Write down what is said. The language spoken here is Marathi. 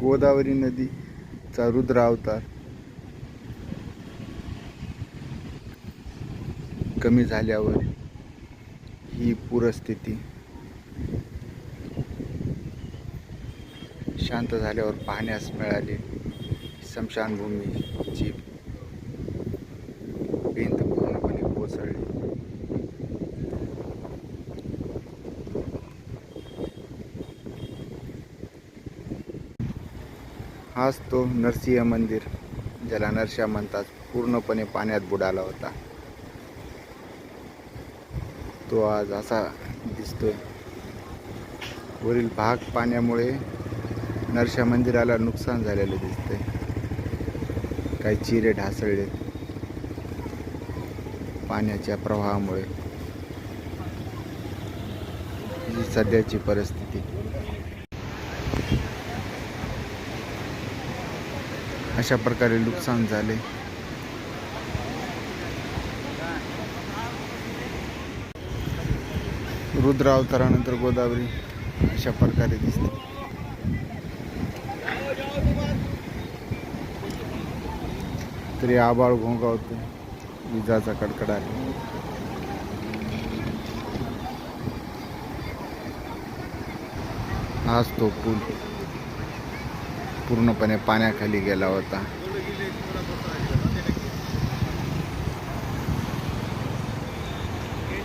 गोदावरी नदीचा रुद्र अवतार कमी झाल्यावर ही पूरस्थिती शांत झाल्यावर पाहण्यास मिळाली. स्मशानभूमीची हाच तो नरसिंह मंदिर ज्याला नरशा म्हणतात. पूर्णपणे पाण्यात बुडाला होता. तो आज असा दिसतोय. वरील भाग पाण्यामुळे नरशा मंदिराला नुकसान झालेलं दिसतंय. काही चिरे ढासळले पाण्याच्या प्रवाहामुळे. ही सध्याची परिस्थिती. अशा प्रकारे नुकसान झाले. रुद्र अवतारानंतर गोदावरी अशा प्रकारे दिसते. तरी आबाळ घोंगावतो. विजाचा कडकडाट हाच तो पूल पूर्णपणे पाण्याखाली गेला होता.